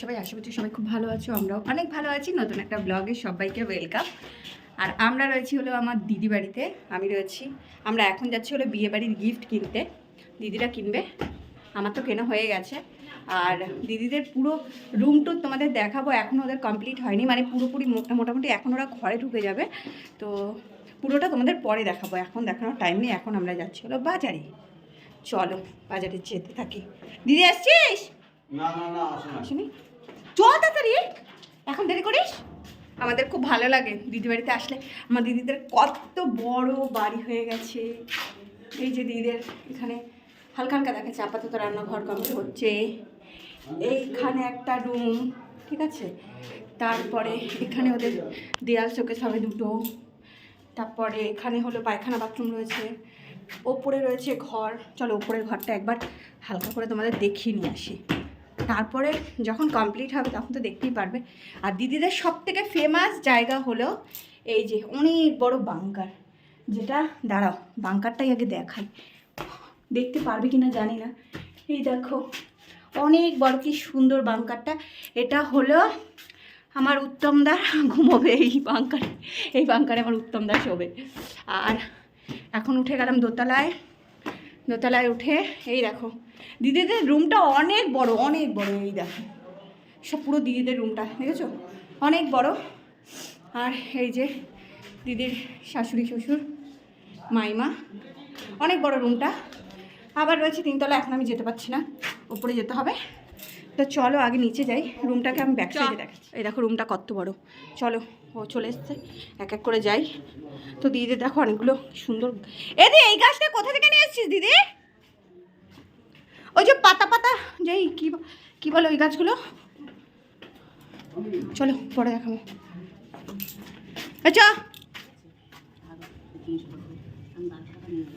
সবাই আশা করছি সবাই খুব ভালো আছো আমরাও অনেক ভালো আছি। নতুন একটা ব্লগে সবাইকে ওয়েলকাম আর আমরা রয়েছি হলো আমার দিদি বাড়িতে আমি রয়েছি। আমরা এখন যাচ্ছি হলো বিয়ে বাড়ির গিফট কিনতে। দিদিরা কিনবে আমার তো কেনা হয়ে গেছে। আর দিদিদের পুরো রুম টুর তোমাদের দেখাবো এখন ওদের কমপ্লিট হয়নি। মানে পুরোপুরি মোটামুটি এখন ওরা ঘরে ঢুকে যাবে। তো পুরোটা তোমাদের পরে দেখাবো এখন দেখানোর টাইম নেই এখন আমরা যাচ্ছি হলো বাজারে। চলো বাজারে যেতে থাকি। দিদি আসছিস? না না না আসে না। আসেনি? তাড়াতাড়ি এখন দেরি করিস? আমাদের খুব ভালো লাগে দিদি বাড়িতে আসলে। আমার দিদিদের কত বড় বাড়ি হয়ে গেছে। এই যে দিদিদের এখানে হালকা হালকা দেখাচ্ছে, আপাতত রান্নাঘর কমপ্লিট হচ্ছে। এইখানে একটা রুম ঠিক আছে? তারপরে এখানে ওদের দেয়াল চোখেস হবে দুটো। তারপরে এখানে হলো পায়খানা বাথরুম রয়েছে। ওপরে রয়েছে ঘর। চলো ওপরের ঘরটা একবার হালকা করে তোমাদের দেখিয়ে নিয়ে আসি। তারপরে যখন কমপ্লিট হবে তখন তো দেখতেই পারবে। আর দিদিদের সব থেকে ফেমাস জায়গা হলো এই যে অনেক বড় বাংকার যেটা দাঁড়াও বাংকারটাই আগে দেখাই। দেখতে পারবে কি না জানি না। এই দেখো, অনেক বড় কি সুন্দর বাংকারটা এটা হলো আমার উত্তমদা ঘুমোবে এই বাংকারে এই বাংকারে আমার উত্তমদা শোবে। আর এখন উঠে গেলাম দোতলায়। দোতলায় উঠে এই দেখো দিদিদের রুমটা অনেক বড় অনেক বড় এই দেখো সব পুরো দিদিদের রুমটা দেখেছ? অনেক বড়। আর এই যে দিদির শাশুড়ি শ্বশুর মাইমা অনেক বড় রুমটা আবার রয়েছে তিনতলা এখন আমি যেতে পারছি না উপরে যেতে হবে। তো চলো আগে নিচে যাই রুমটাকে আমি ব্যাক সাইডে দেখাচ্ছি। এই দেখো রুমটা কত বড়। চলো ও চলে এসছে। এক এক করে যাই। তো দিদিদের দেখো অনেকগুলো সুন্দর এ দি এই গাছটা কোথা থেকে নিয়ে এসছিস দিদি? ওই যে পাতা পাতা, যেই কি কি বলে ওই গাছগুলো? চলো, পরে দেখাবো। আচ্ছা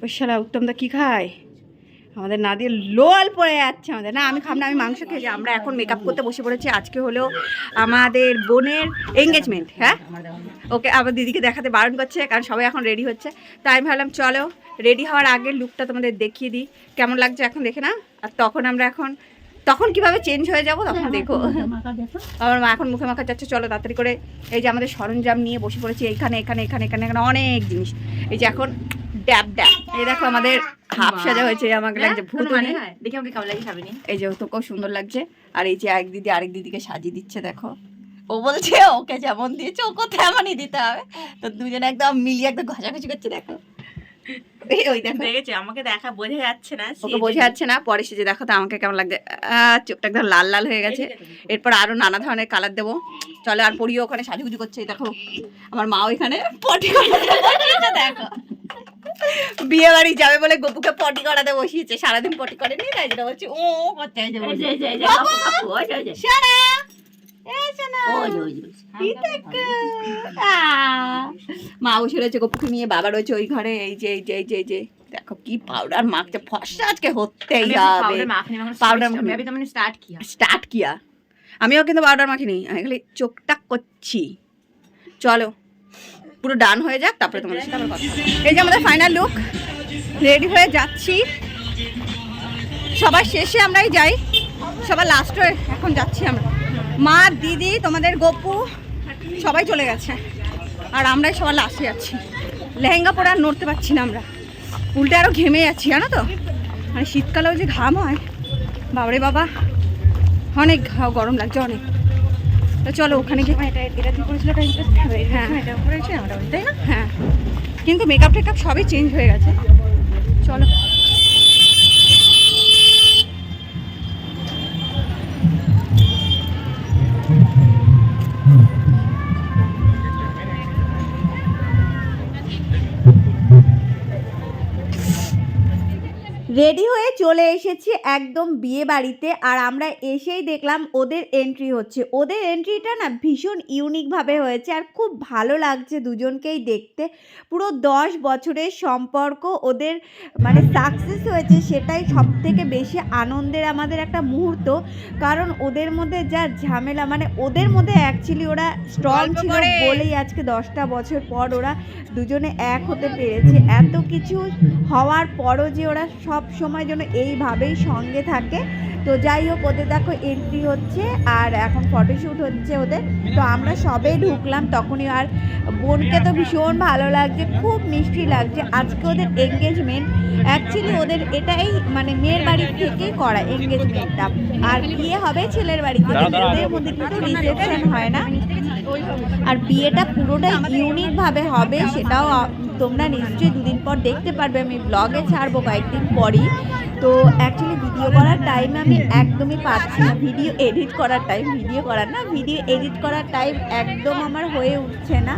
ওই শালা উত্তমদা কি খায়? আমাদের না দিয়ে লোয়াল পড়ে যাচ্ছে আমাদের। না, আমি খাব না, আমি মাংস খেয়ে যাই। আমরা এখন মেকআপ করতে বসে পড়েছি। আজকে হলো আমাদের বোনের এঙ্গেজমেন্ট হ্যাঁ? ওকে আবার দিদিকে দেখাতে বারণ করছে, কারণ সবাই এখন রেডি হচ্ছে। তাই আমি ভাবলাম, চলো রেডি হওয়ার আগে লুকটা তোমাদের দেখিয়ে দিই। কেমন লাগছে এখন দেখে না? আর তখন আমরা এখন, তখন কীভাবে চেঞ্জ হয়ে যাব তখন দেখো। আমার মা এখন মুখে মাখা যাচ্ছে চলো তাড়াতাড়ি করে এই যে আমাদের সরঞ্জাম নিয়ে বসে পড়েছি। এইখানে, এখানে এখানে এখানে এখানে অনেক জিনিস। এই যে এখন ড্যাব ড্যাব। এই দেখো আমাদের হাফ সাজা হয়েছে আমাকে লাগছে ভূত দেখি আমাকে কেমন লাগে খাবে এই যে তোকেও সুন্দর লাগছে। আর এই যে এক দিদি আরেক দিদিকে সাজিয়ে দিচ্ছে দেখো। ও বলছে ওকে যেমন দিয়েছে ওকে তেমনই দিতে হবে। তো দুজনে একদম মিলিয়ে একদম ঘষাঘষি করছে দেখো। ওই দেখো। দেখেছি? আমাকে দেখা বোঝা যাচ্ছে না ওকে বোঝা যাচ্ছে না পরে সেজে দেখো তো আমাকে কেমন লাগছে চোখটা একদম লাল লাল হয়ে গেছে। এরপর আরও নানা ধরনের কালার দেবো। চলো আর পরিও ওখানে সাজুগুজু করছে দেখো। আমার মা ওইখানে পটি দেখো। বিয়ে বাড়ি যাবে বলে গপুকে পটি করাতে বসিয়েছে। সারাদিন পটি করেনি তাই জন্য বলছি ও করতে মা বসে রয়েছে নিয়ে রয়েছে ওই ঘরে। এই যে যে যে যে। দেখো কি পাউডার আজকে হতেই স্টার্ট আমিও কিন্তু পাউডার মাখিনি আমি খালি চোখটা করছি। চলো পুরো ডান হয়ে যাক তারপরে তোমার এই যে আমাদের ফাইনাল লুক রেডি হয়ে যাচ্ছি। সবার শেষে আমরাই যাই সবার লাস্টে এখন যাচ্ছি আমরা। মা দিদি তোমাদের গপু সবাই চলে গেছে। আর আমরাই সবার লাস্টে যাচ্ছি লেহেঙ্গা পরে আর নড়তে পারছি না আমরা। উল্টে আরও ঘেমে যাচ্ছি জানো তো? মানে শীতকালেও যে ঘাম হয়। বাবারে বাবা অনেক গরম লাগছে অনেক। তো চলো ওখানে গিয়ে হ্যাঁ। তাই না? হ্যাঁ। কিন্তু মেকআপ টেকআপ সবই চেঞ্জ হয়ে গেছে। চলো। রেডি হয়ে চলে এসেছি একদম বিয়ে বাড়িতে আর আমরা এসেই দেখলাম ওদের এন্ট্রি হচ্ছে। ওদের এন্ট্রিটা না ভীষণ ইউনিকভাবে হয়েছে আর খুব ভালো লাগছে দুজনকেই দেখতে। পুরো দশ বছরের সম্পর্ক ওদের মানে সাকসেস হয়েছে সেটাই সব থেকে বেশি আনন্দের আমাদের একটা মুহূর্ত। কারণ ওদের মধ্যে যা ঝামেলা মানে ওদের মধ্যে অ্যাকচুয়ালি ওরা স্ট্রং ছিল বলেই আজকে দশটা বছর পর ওরা দুজনে এক হতে পেরেছে। এত কিছু হওয়ার পরও যে ওরা সব সময় যেন এইভাবেই সঙ্গে থাকে। তো যাই হোক ওদের দেখো এন্ট্রি হচ্ছে আর এখন ফটোশ্যুট হচ্ছে ওদের। তো আমরা সবে ঢুকলাম তখনই আর বোনকে তো ভীষণ ভালো লাগছে খুব মিষ্টি লাগছে। আজকে ওদের এঙ্গেজমেন্ট অ্যাকচুয়ালি ওদের এটাই মানে মেয়ের বাড়ি থেকেই করা এঙ্গেজমেন্টটা আর বিয়ে হবে ছেলের বাড়িতে ওদের মধ্যে কিন্তু রিসেপশন হয় না। আর বিয়েটা পুরোটাই ইউনিকভাবে হবে সেটাও তোমরা নিশ্চয়ই দুদিন পর দেখতে পারবে আমি ব্লগে ছাড়বো কয়েকদিন পরই। তো অ্যাকচুয়ালি ভিডিও করার টাইম আমি একদমই পাচ্ছি না। ভিডিও এডিট করার টাইম ভিডিও করার না ভিডিও এডিট করার টাইম একদম আমার হয়ে উঠছে না।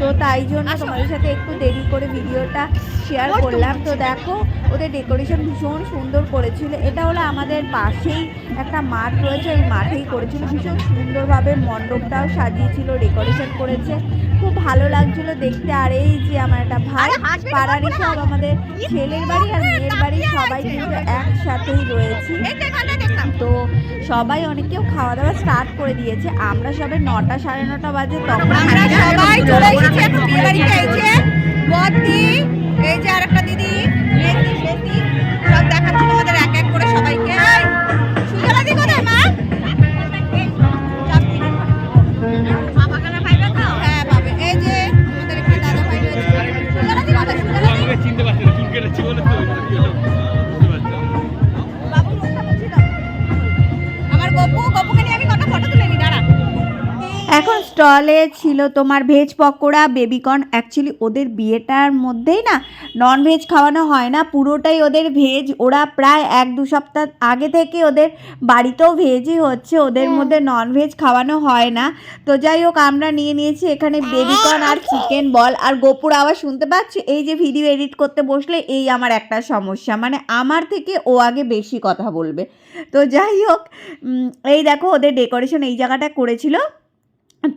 তো তাই জন্য তোমাদের সাথে একটু দেরি করে ভিডিওটা শেয়ার করলাম। তো দেখো ওদের ডেকোরেশন ভীষণ সুন্দর করেছিল। এটা হলো আমাদের পাশেই একটা মাঠ রয়েছে ওই মাঠেই করেছিল। ভীষণ সুন্দরভাবে মণ্ডপটাও সাজিয়েছিল ডেকোরেশন করেছে। খুব ভালো লাগছিল দেখতে। আর এই যে আমার একটা ভাই পাড়ারই সব আমাদের ছেলের বাড়ি আর মেয়ের বাড়ি সবাই কিন্তু একসাথেই রয়েছি। তো সবাই অনেকেও খাওয়া দাওয়া স্টার্ট করে দিয়েছে। আমরা সবে নটা সাড়ে নটা বাজে তখন আমরা সবাই চলে এসেছি এখন বিয়ে বাড়িতে এই যে আর একটা দিদি স্টলে ছিল তোমার ভেজ পকোড়া বেবিকর্ন অ্যাকচুয়ালি ওদের বিয়েটার মধ্যেই না নন ভেজ খাওয়ানো হয় না পুরোটাই ওদের ভেজ ওরা প্রায় এক দু সপ্তাহ আগে থেকে ওদের বাড়িতেও ভেজই হচ্ছে ওদের মধ্যে নন ভেজ খাওয়ানো হয় না। তো যাই হোক আমরা নিয়ে নিয়েছি এখানে বেবিকর্ন আর চিকেন বল আর গোপুর আবার শুনতে পাচ্ছি? এই যে ভিডিও এডিট করতে বসলে এই আমার একটা সমস্যা মানে আমার থেকে ও আগে বেশি কথা বলবে। তো যাই হোক এই দেখো ওদের ডেকোরেশন এই জায়গাটা করেছিল।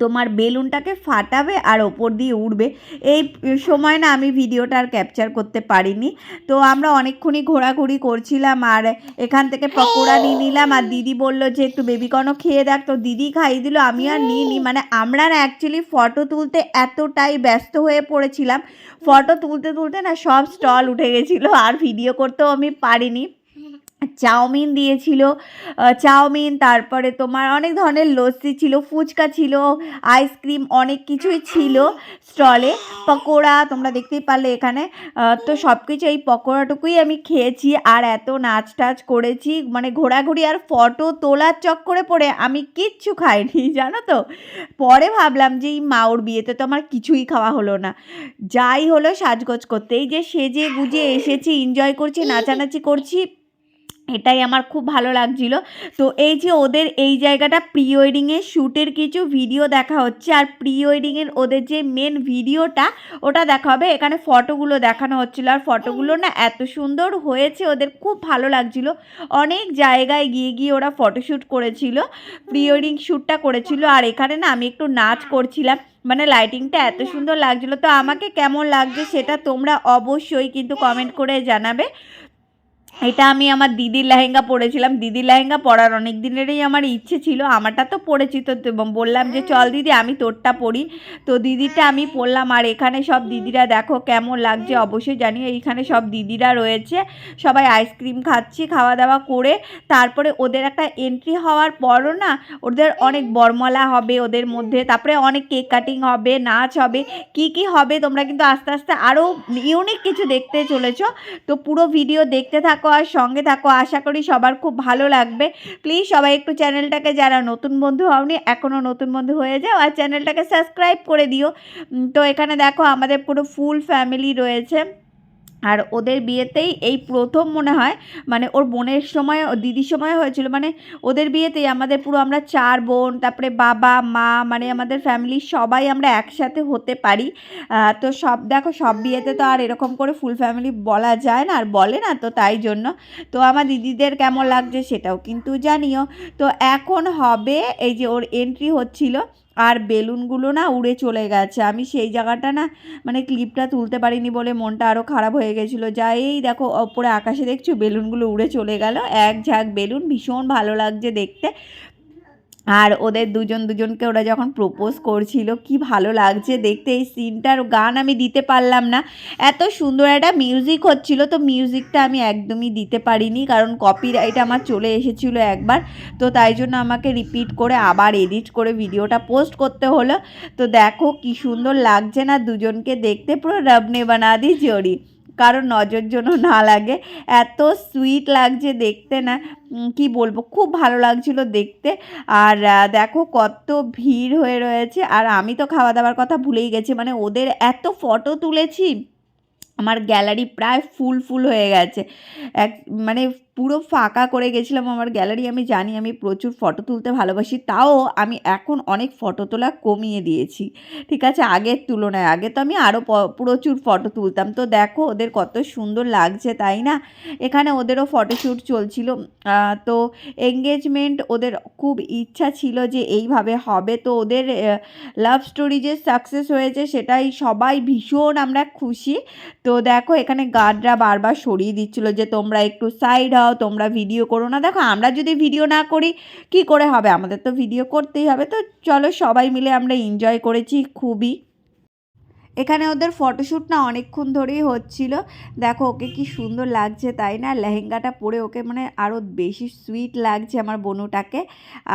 তোমার বেলুনটাকে ফাটাবে আর ওপর দিয়ে উড়বে। এই সময় না আমি ভিডিওটা আর ক্যাপচার করতে পারিনি। তো আমরা অনেকক্ষণই ঘোরাঘুরি করছিলাম আর এখান থেকে পকোড়া নিয়ে নিলাম আর দিদি বলল যে একটু বেবিকর্নও খেয়ে দেখ। তো দিদি খাইয়ে দিল, আমি আর নিই মানে আমরা না অ্যাকচুয়ালি ফটো তুলতে এতটাই ব্যস্ত হয়ে পড়েছিলাম। ফটো তুলতে তুলতে না সব স্টল উঠে গেছিল আর ভিডিও করতেও আমি পারিনি। চাউমিন দিয়েছিল চাউমিন, তারপরে তোমার অনেক ধরনের লস্যি ছিল, ফুচকা ছিল, আইসক্রিম অনেক কিছুই ছিল স্টলে। পকোড়া তোমরা দেখতেই পারলে এখানে। তো সব কিছু এই পকোড়াটুকুই আমি খেয়েছি আর এত নাচ টাচ করেছি মানে ঘোরাঘুরি আর ফটো তোলার চক্করে পড়ে আমি কিচ্ছু খাইনি, জানো তো? পরে ভাবলাম যে এই মাওর বিয়েতে তো আমার কিছুই খাওয়া হলো না। যাই হলো সাজগোজ করতে। এই যে সেজে গুজে এসেছি এনজয় করছি, নাচানাচি করছি। এটাই আমার খুব ভালো লাগছিল। তো এই যে ওদের এই জায়গাটা প্রি ওয়েডিংয়ের শ্যুটের কিছু ভিডিও দেখা হচ্ছে, আর প্রি ওয়েডিংয়ের ওদের যে মেন ভিডিওটা, ওটা দেখা হবে। এখানে ফটোগুলো দেখানো হচ্ছিল, আর ফটোগুলো না এত সুন্দর হয়েছে, ওদের খুব ভালো লাগছিল। অনেক জায়গায় গিয়ে গিয়ে ওরা ফটোশ্যুট করেছিল প্রি ওয়েডিং শ্যুটটা করেছিল, আর এখানে না আমি একটু নাচ করছিলাম। মানে লাইটিংটা এত সুন্দর লাগছিল। তো আমাকে কেমন লাগছে সেটা তোমরা অবশ্যই কিন্তু কমেন্ট করে জানাবে। এটা আমি আমার দিদির লেহেঙ্গা পরেছিলাম। দিদির লেহেঙ্গা পরার অনেক দিনেরই আমার ইচ্ছে ছিল আমারটা তো পরেছি তো বললাম যে চল দিদি আমি তোরটা পরি। তো দিদিটা আমি পরলাম আর এখানে সব দিদিরা দেখো কেমন লাগছে অবশ্যই জানি এইখানে সব দিদিরা রয়েছে। সবাই আইসক্রিম খাচ্ছি খাওয়া দাওয়া করে তারপরে ওদের একটা এন্ট্রি হওয়ার পরও না ওদের অনেক বরমলা হবে ওদের মধ্যে তারপরে অনেক কেক কাটিং হবে নাচ হবে কি কি হবে তোমরা কিন্তু আস্তে আস্তে আরও ইউনিক কিছু দেখতে চলেছো। তো পুরো ভিডিও দেখতে থাকো আর সঙ্গে থাকো। আশা করি সবার খুব ভালো লাগবে। প্লিজ সবাই একটু চ্যানেলটাকে যারা নতুন বন্ধু হওনি, এখনও নতুন বন্ধু হয়ে যাও আর চ্যানেলটাকে সাবস্ক্রাইব করে দিও। তো এখানে দেখো আমাদের পুরো ফুল ফ্যামিলি রয়েছে। আর ওদের বিয়েতেই এই প্রথম মনে হয় মানে ওর বোনের সময় দিদির সময় হয়েছিল মানে ওদের বিয়েতেই আমাদের পুরো আমরা চার বোন, তারপরে বাবা, মা মানে আমাদের ফ্যামিলির সবাই আমরা একসাথে হতে পারি। তো সব, দেখো সব বিয়েতে তো আর এরকম করে ফুল ফ্যামিলি বলা যায় না, আর বলে না তো তাই জন্য। তো আমার দিদিদের কেমন লাগছে সেটাও কিন্তু জানিও। তো এখন হবে, এই যে ওর এন্ট্রি হচ্ছিল আর বেলুনগুলো না উড়ে চলে গেছে। আমি সেই জায়গাটা না মানে ক্লিপটা তুলতে পারিনি বলে মনটা আরও খারাপ হয়ে গেছিল। যা এই দেখো, ওপরে আকাশে দেখছ বেলুনগুলো উড়ে চলে গেল। এক ঝাঁক বেলুন, ভীষণ ভালো লাগছে দেখতে। আর ওদের দুজন দুজনকে ওরা যখন প্রপোজ করছিল, কি ভালো লাগছে দেখতে এই সিনটার গান আমি দিতে পারলাম না। এত সুন্দর একটা মিউজিক হচ্ছিল, তো মিউজিকটা আমি একদমই দিতে পারিনি, কারণ কপিরাইট আমার চলে এসেছিল একবার, তো তাই জন্য আমাকে রিপিট করে আবার এডিট করে ভিডিওটা পোস্ট করতে হলো। তো দেখো কি সুন্দর লাগছে না দুজনকে দেখতে, পুরো রবনে বানাদি জড়ি কারণ নজর জন্য না লাগে। এত সুইট লাগছে দেখতে না। কি বলব? খুব ভালো লাগছিল দেখতে। আর দেখো কত ভিড় হয়ে রয়েছে। আর আমি তো খাওয়া দাওয়ার কথা ভুলেই গেছি। মানে ওদের এত ফটো তুলেছি, আমার গ্যালারি প্রায় ফুল ফুল হয়ে গেছে। এক মানে পুরো ফাঁকা করে গেছিলাম আমার গ্যালারি, আমি জানি আমি প্রচুর ফটো তুলতে ভালোবাসি, তাও আমি এখন অনেক ফটো তোলা কমিয়ে দিয়েছি। ঠিক আছে, আগের তুলনায়, আগে তো আমি আরও প্রচুর ফটো তুলতাম। তো দেখো, ওদের কত সুন্দর লাগছে, তাই না? এখানে ওদেরও ফটোশ্যুট চলছিল। তো এঙ্গেজমেন্ট ওদের খুব ইচ্ছা ছিল যে এইভাবে হবে। তো ওদের লাভ স্টোরি যে সাকসেস হয়েছে, সেটাই সবাই ভীষণ আমরা খুশি। তো দেখো, এখানে গার্ডরা বারবার সরিয়ে দিচ্ছিল যে তোমরা একটু সাইড হও তোমরা ভিডিও করো না। দেখো, আমরা যদি ভিডিও না করি, কি করে হবে? আমাদের তো ভিডিও করতেই হবে। তো চলো সবাই মিলে আমরা এনজয় করেছি খুবই। এখানে ওদের ফটোশ্যুট না অনেকক্ষণ ধরেই হচ্ছিল। দেখো, ওকে কি সুন্দর লাগছে, তাই না? লেহেঙ্গাটা পরে ওকে মানে আরও বেশি সুইট লাগছে আমার বনুটাকে।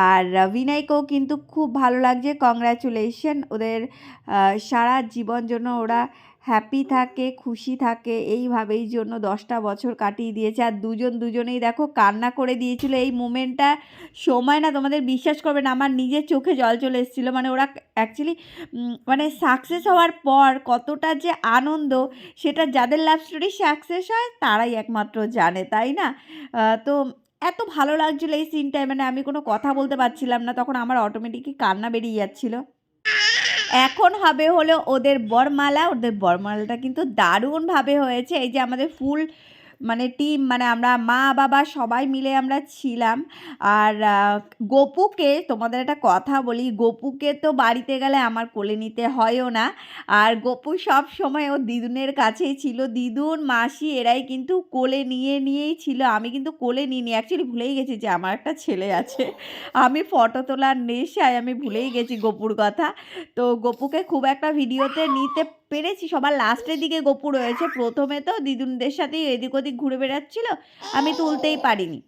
আর বিনয়কেও কিন্তু খুব ভালো লাগছে। কংগ্রাচুলেশন ওদের সারা জীবন জন্য ওরা হ্যাপি থাকে, খুশি থাকে, এইভাবেই জন্য দশটা বছর কাটিয়ে দিয়েছে। আর দুজন দুজনেই দেখো কান্না করে দিয়েছিল এই মুমেন্টটা। সময় না তোমাদের বিশ্বাস করবে না, আমার নিজের চোখে জল চলে এসেছিল। মানে ওরা অ্যাকচুয়ালি মানে সাকসেস হওয়ার পর কতটা যে আনন্দ, সেটা যাদের লাভ স্টোরি সাকসেস হয়, তারাই একমাত্র জানে, তাই না? তো এত ভালো লাগছিল এই সিনটায় মানে আমি কোনো কথা বলতে পারছিলাম না, তখন আমার অটোমেটিকই কান্না বেরিয়ে যাচ্ছিল। এখন হবে হলো ওদের বরমালা ওদের বরমালাটা কিন্তু দারুণভাবে হয়েছে। এই যে আমাদের ফুল মানে টিম মানে আমরা মা, বাবা সবাই মিলে আমরা ছিলাম। আর গপুকে তোমাদের একটা কথা বলি, গপুকে তো বাড়িতে গেলে আমার কোলে নিতে হয়ও না। আর গপু সব সময় ও দিদুনের কাছেই ছিল। দিদুন, মাসি এরাই কিন্তু কোলে নিয়ে, নিয়েই ছিল। আমি কিন্তু কোলে নিয়ে নিইনি। অ্যাকচুয়ালি ভুলেই গেছি যে আমার একটা ছেলে আছে। আমি ফটো তোলার নেশায় আমি ভুলেই গেছি গপুর কথা। তো গপুকে খুব একটা ভিডিওতে নিতে পেরেছি। সবার লাস্টের দিকে গপু রয়েছে। প্রথমে তো দিদুনদের সাথেই এদিক ওদিক ঘুরে বেড়াচ্ছিল। আমি তুলতেই পারিনি।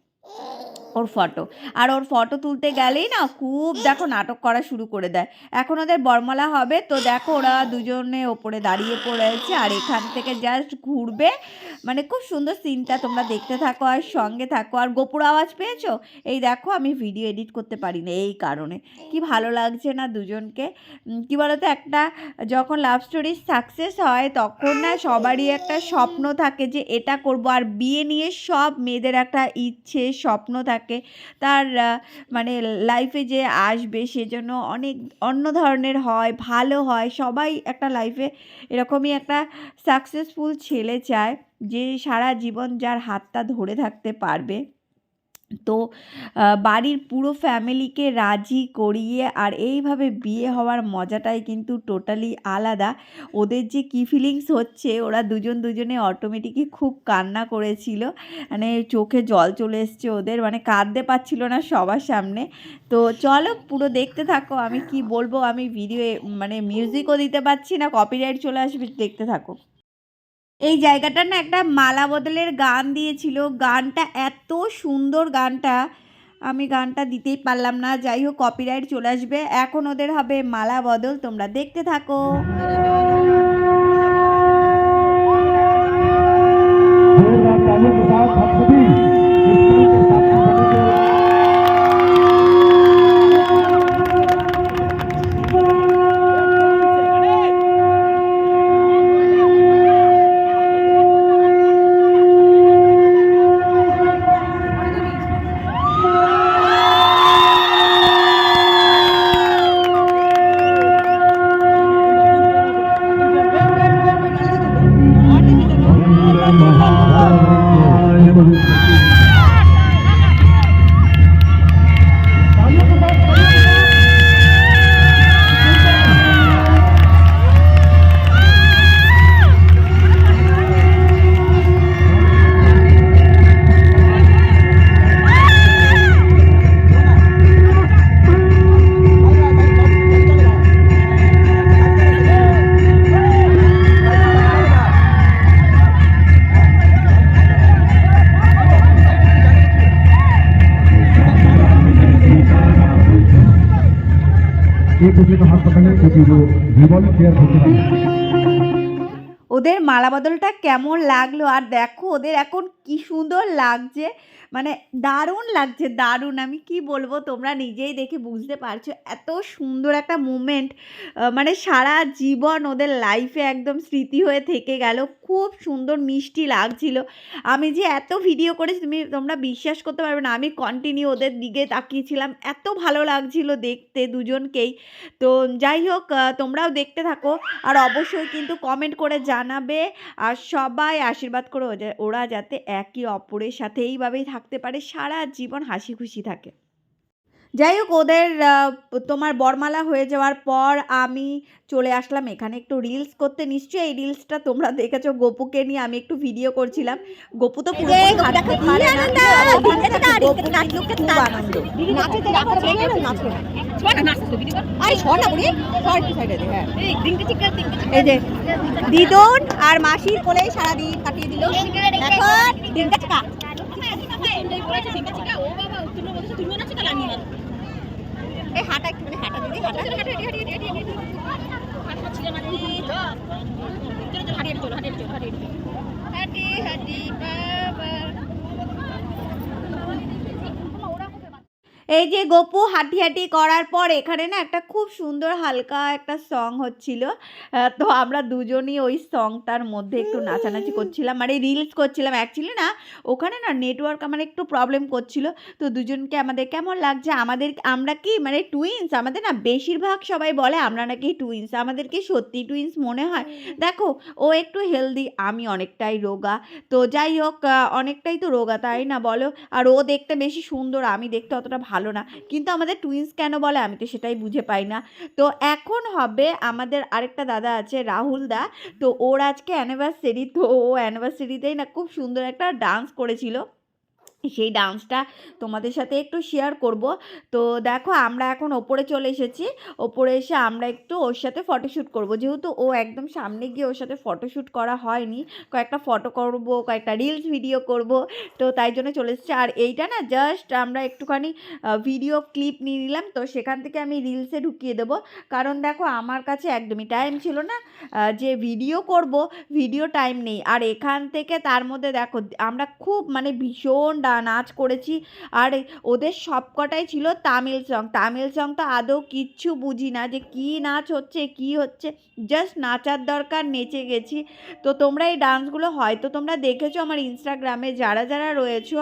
ওর ফটো আর ওর ফটো তুলতে গেলেই না খুব দেখো নাটক করা শুরু করে দেয়। এখন ওদের বরমালা হবে, তো দেখো ওরা দুজনে ওপরে দাঁড়িয়ে পড়েছে আর এখান থেকে জাস্ট ঘুরবে। মানে খুব সুন্দর সিনটা তোমরা দেখতে থাকো আর সঙ্গে থাকো। আর গোপুর আওয়াজ পেয়েছ? এই দেখো আমি ভিডিও এডিট করতে পারি না এই কারণে। কি ভালো লাগছে না দুজনকে। কি বলতো একটা যখন লাভ স্টোরি সাকসেস হয়, তখন না সবারই একটা স্বপ্ন থাকে যে এটা করব। আর বিয়ে নিয়ে সব মেয়েদের একটা ইচ্ছে, স্বপ্ন থাকে। তার মানে লাইফে যে আসবে সেজন্য অনেক অন্য ধরনের হয়, ভালো হয়। সবাই একটা লাইফে এরকমই একটা সাকসেসফুল ছেলে চায় যে সারা জীবন যার হাতটা ধরে থাকতে পারবে। তো বাড়ির পুরো ফ্যামিলিকে রাজি করিয়ে আর এইভাবে বিয়ে হওয়ার মজাটাই কিন্তু টোটালি আলাদা। ওদের যে কী ফিলিংস হচ্ছে, ওরা দুজন দুজনে অটোমেটিকই খুব কান্না করেছিল। মানে চোখে জল চলে এসছে ওদের মানে কাঁদতে পারছিল না সবার সামনে। তো চলো পুরো দেখতে থাকো, আমি কি বলব, আমি ভিডিও মানে মিউজিকও দিতে পারছি না কপিরাইট চলে আসবে, দেখতে থাকো। এই জায়গাটা না একটা মালা বদলের গান দিয়েছিল। গানটা এত সুন্দর গানটা। আমি গানটা দিতেই পারলাম না। যাই হোক কপিরাইট চলে আসবে। এখন ওদের হবে মালা বদল। তোমরা দেখতে থাকো। ওদের মালা বদলটা কেমন লাগল? আর দেখো, ওদের এখন কি সুন্দর লাগছে। মানে দারুণ লাগছে, দারুণ। আমি কি বলব, তোমরা নিজেই দেখে বুঝতে পারছ। এত সুন্দর একটা মুমেন্ট মানে সারা জীবন ওদের লাইফে একদম স্মৃতি হয়ে থেকে গেল। খুব সুন্দর, মিষ্টি লাগছিল। আমি যে এত ভিডিও করেছি, তুমি তোমরা বিশ্বাস করতে পারবে না, আমি কন্টিনিউ ওদের দিকে তাকিয়েছিলাম। এত ভালো লাগছিল দেখতে দুজনকেই। তো যাই হোক তোমরাও দেখতে থাকো। আর অবশ্যই কিন্তু কমেন্ট করে জানাবে। আর সবাই আশীর্বাদ করে ওরা যাতে একে অপরের সাথে এইভাবেই থাকতে পারে, সারা জীবন হাসি খুশি থাকে। যাই হোক ওদের তোমার বরমালা হয়ে যাওয়ার পর আমি চলে আসলাম এখানে একটু রিলস করতে নিশ্চয়ই এই রিলসটা তোমরা দেখেছ গোপুকে নিয়ে আমি একটু ভিডিও করছিলাম গোপু তো পুরোপুরি হাঁটতে পারে না, এই যে দিদুন আর মাসির কোলেই সারাদিন কাটিয়ে দিল এখন দিনটা চিকা এই হাঁটা একটুখানি হাঁটা দিদি হাঁটা এই যে গপু হাঁটি হাঁটি করার পর এখানে না একটা খুব সুন্দর হালকা একটা সং হচ্ছিল। তো আমরা দুজনই ওই সংটার মধ্যে একটু নাচানাচি করছিলাম। মানে রিলস করছিলাম। অ্যাকচুয়ালি না ওখানে না নেটওয়ার্ক আমার একটু প্রবলেম করছিল। তো দুজনকে আমাদের কেমন লাগছে? আমাদের আমরা কি মানে টুইন্স আমাদের না বেশিরভাগ সবাই বলে আমরা নাকি টুইন্স আমাদের কি সত্যি টুইন্স মনে হয়? দেখো ও একটু হেলদি আমি অনেকটাই রোগা। তো যাই হোক অনেকটাই তো রোগা তাই না বলো? আর ও দেখতে বেশি সুন্দর আমি দেখতে অতটা ভালো না। কিন্তু আমাদের টুইন্স কেন বলে? আমি তো সেটাই বুঝে পাই না। তো এখন হবে আমাদের আরেকটা দাদা আছে, রাহুল দা। তো ওর আজকে অ্যানিভার্সারি তো ও অ্যানিভার্সারিতেই না খুব সুন্দর একটা ডান্স করেছিল। সেই ডান্সটা তোমাদের সাথে একটু শেয়ার করব। তো দেখো, আমরা এখন ওপরে চলে এসেছি। ওপরে এসে আমরা একটু ওর সাথে ফটোশ্যুট করব। যেহেতু ও একদম সামনে গিয়ে ওর সাথে ফটোশ্যুট করা হয়নি, কয়েকটা ফটো করব, কয়েকটা রিলস ভিডিও করব, তো তাই জন্য চলে এসেছি। আর এইটা না জাস্ট আমরা একটুখানি ভিডিও ক্লিপ নিয়ে নিলাম, তো সেখান থেকে আমি রিলসে ঢুকিয়ে দেবো। কারণ দেখো, আমার কাছে একদমই টাইম ছিল না যে ভিডিও করব ভিডিও টাইম নেই। আর এখান থেকে তার মধ্যে দেখো, আমরা খুব মানে ভীষণ নাচ করেছি। আর ওদের সবকটাই ছিল তামিল সং তামিল সং তো আদৌ কিচ্ছু বুঝি না যে কী নাচ হচ্ছে, কি হচ্ছে। জাস্ট নাচার দরকার, নেচে গেছি। তো তোমরা এই ডান্সগুলো হয়তো তোমরা দেখেছ আমার ইনস্টাগ্রামে যারা যারা রয়েছো।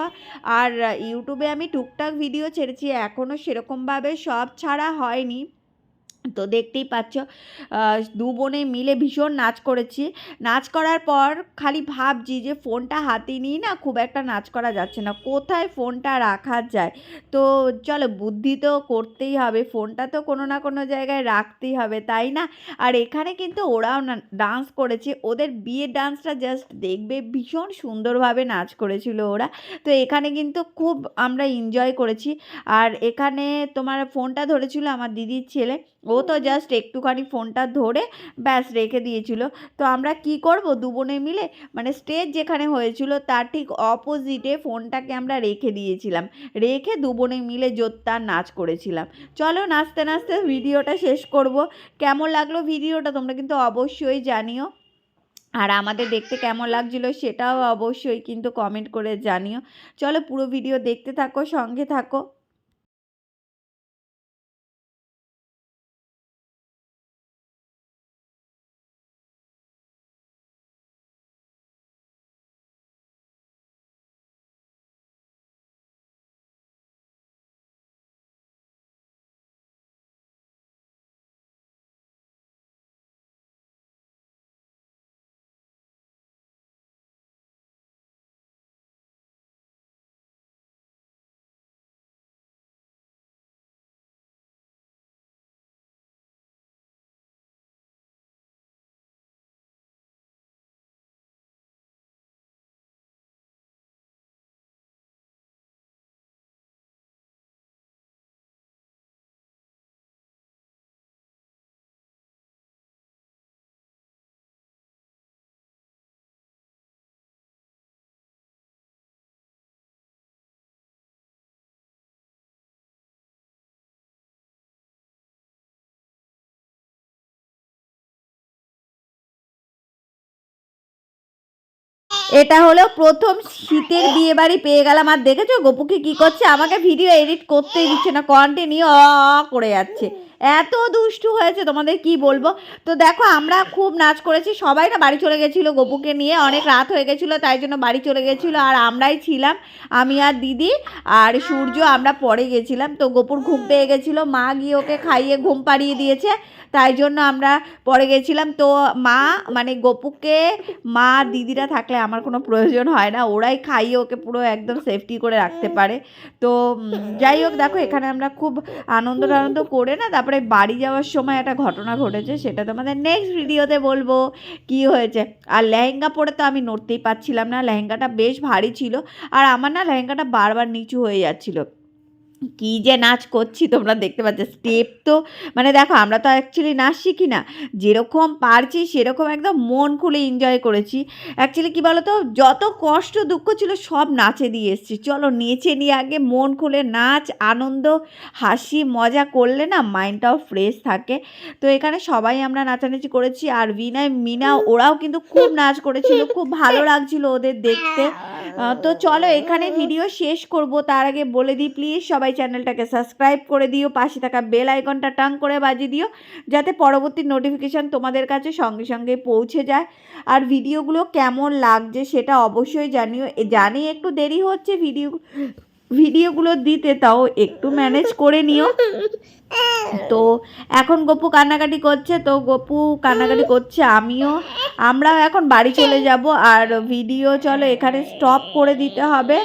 আর ইউটিউবে আমি টুকটাক ভিডিও ছেড়েছি এখনও সেরকমভাবে সব ছাড়া হয়নি। তো দেখতেই পাচ্ছ দু বোনে মিলে ভীষণ নাচ করেছি। নাচ করার পর খালি ভাবছি যে ফোনটা হাতে নিয়ে না খুব একটা নাচ করা যাচ্ছে না, কোথায় ফোনটা রাখা যায়? তো চলো বুদ্ধি তো করতেই হবে, ফোনটা তো কোনো না কোনো জায়গায় রাখতেই হবে, তাই না? আর এখানে কিন্তু ওরাও ডান্স করেছে, ওদের বিয়ের ডান্সটা জাস্ট দেখবে, ভীষণ সুন্দরভাবে নাচ করেছিল ওরা। তো এখানে কিন্তু খুব আমরা এনজয় করেছি। আর এখানে তোমার ফোনটা ধরেছিল আমার দিদির ছেলে ও তো জাস্ট একটুখানি ফোনটা ধরে ব্যাস রেখে দিয়েছিল। তো আমরা কি করব? দু বোনে মিলে মানে স্টেজ যেখানে হয়েছিল তার ঠিক অপোজিটে ফোনটাকে আমরা রেখে দিয়েছিলাম। রেখে দু বোনে মিলে জোরদার নাচ করেছিলাম। চলো নাচতে নাচতে ভিডিওটা শেষ করব। কেমন লাগল ভিডিওটা তোমরা কিন্তু অবশ্যই জানিও। আর আমাদের দেখতে কেমন লাগছিল সেটাও অবশ্যই কিন্তু কমেন্ট করে জানিও। চলো পুরো ভিডিও দেখতে থাকো, সঙ্গে থাকো। এটা হলো প্রথম শীতের বিয়ে বাড়ি পেয়ে গেলাম। আর দেখেছ, গোপুকে কি করছে? আমাকে ভিডিও এডিট করতেই দিচ্ছে না কন্টিনিউ করে যাচ্ছে। এত দুষ্টু হয়েছে তোমাদের কি বলব? তো দেখো, আমরা খুব নাচ করেছি, সবাই না বাড়ি চলে গেছিল গোপুকে নিয়ে, অনেক রাত হয়ে গেছিল, তাই জন্য বাড়ি চলে গেছিল, আর আমরাই ছিলাম, আমি আর দিদি, আর সূর্য, আমরা পরে গেছিলাম, তো গোপুর ঘুম পেয়ে গেছিল, মা গিয়ে ওকে খাইয়ে ঘুম পাড়িয়ে দিয়েছে, তাই জন্য আমরা পরে গেছিলাম, তো মা মানে গপুকে, মা, দিদিরা থাকলে আমার কোনো প্রয়োজন হয় না, ওরাই খাইয়ে ওকে পুরো একদম সেফটি করে রাখতে পারে, তো যাই হোক, দেখো, এখানে আমরা খুব আনন্দ টানন্দ করে না, তারপরে বাড়ি যাওয়ার সময় একটা ঘটনা ঘটেছে, সেটা তোমাদের নেক্সট ভিডিওতে বলব। কি হয়েছে? আর লেহেঙ্গা পরে তো আমি নড়তেই পারছিলাম না, লেহেঙ্গাটা বেশ ভারী ছিল। আর আমার না লেহেঙ্গাটা বারবার নিচু হয়ে যাচ্ছিল। কি যে নাচ করছি তোমরা দেখতে পাচ্ছ স্টেপ তো মানে দেখো আমরা তো অ্যাকচুয়ালি নাচ শিখি না যেরকম পারছি সেরকম একদম মন খুলে এনজয় করেছি। অ্যাকচুয়ালি কী বলো তো যত কষ্ট দুঃখ ছিল সব নাচে দিয়ে এসেছি। চলো নেচে নিয়ে আগে মন খুলে নাচ, আনন্দ, হাসি, মজা করলে না মাইন্ডটাও ফ্রেশ থাকে। তো এখানে সবাই আমরা নাচানাচি করেছি আর বিনয়, মিনা ওরাও কিন্তু খুব নাচ করেছিল, খুব ভালো লাগছিল ওদের দেখতে। তো চলো এখানে ভিডিও শেষ করব, তার আগে বলে দিই প্লিজ সবাই চ্যানেলটাকে সাবস্ক্রাইব করে দিও, পাশে থাকা বেল আইকনটা টাং করে বাজিয়ে দিও, যাতে পরবর্তী নোটিফিকেশান তোমাদের কাছে সঙ্গে সঙ্গে পৌঁছে যায়। আর ভিডিওগুলো কেমন লাগছে সেটা অবশ্যই জানিও। জানি একটু দেরি হচ্ছে ভিডিও, ভিডিওগুলো দিতে, তাও একটু ম্যানেজ করে নিও। তো এখন গপু কান্নাকাটি করছে, তো গপু কান্নাকাটি করছে আমিও। আমরাও এখন বাড়ি চলে যাব, আর ভিডিও চলো এখানে স্টপ করে দিতে হবে।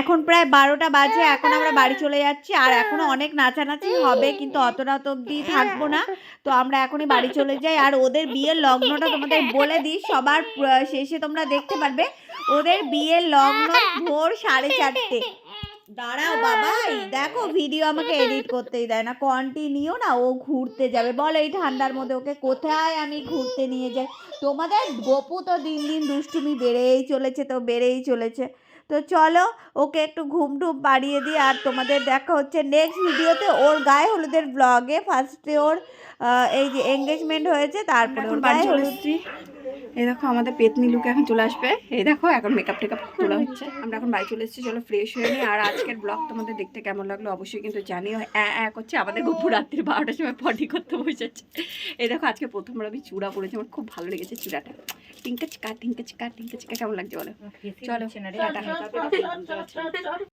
এখন প্রায় বারোটা বাজে এখন আমরা বাড়ি চলে যাচ্ছি। আর এখনও অনেক নাচানাচি হবে কিন্তু অত রাত অব্দি থাকব না। তো আমরা এখনই বাড়ি চলে যাই। আর ওদের বিয়ের লগ্নটা তোমাদের বলে দিই সবার শেষে তোমরা দেখতে পারবে। ওদের বিয়ের লগ্ন ভোর সাড়ে চারটে। দাঁড়াও বাবা এই দেখো ভিডিও আমাকে এডিট করতেই দেয় না। কন্টিনিউ না ও ঘুরতে যাবে। বলো এই ঠান্ডার মধ্যে ওকে কোথায় আমি ঘুরতে নিয়ে যাই? তোমাদের গপু তো দিন দিন দুষ্টুমি বেড়েই চলেছে তো বেড়েই চলেছে। তো চলো ওকে একটু ঘুম টুম বাড়িয়ে দিই আর তোমাদের দেখা হচ্ছে নেক্সট ভিডিওতে ওর গায়ে হলুদের ব্লগে ফার্স্টে ওর আহ, এই যে এঙ্গেজমেন্ট হয়েছে তারপরে ওর গায়ে হলুদ। এই দেখো আমাদের পেতনি লুকে এখন চলে আসবে। এই দেখো এখন মেকআপ টেকআপ তোলা হচ্ছে। আমরা এখন বাড়ি চলে এসেছি চলো ফ্রেশ হয়ে নিই। আর আজকের ব্লগ তোমাদের দেখতে কেমন লাগল অবশ্যই কিন্তু জানিও। অ্যা করছে আমাদের গপু রাত্রি বারোটার সময় পটি করতে বসেছে। এই দেখো আজকে প্রথমবার আমি চূড়া পড়েছি আমার খুব ভালো লেগেছে চূড়াটা। টিঙ্কা চিকা টিঙ্কা চিকা টিঙ্কা চিকা কেমন লাগছে বলো? চলো।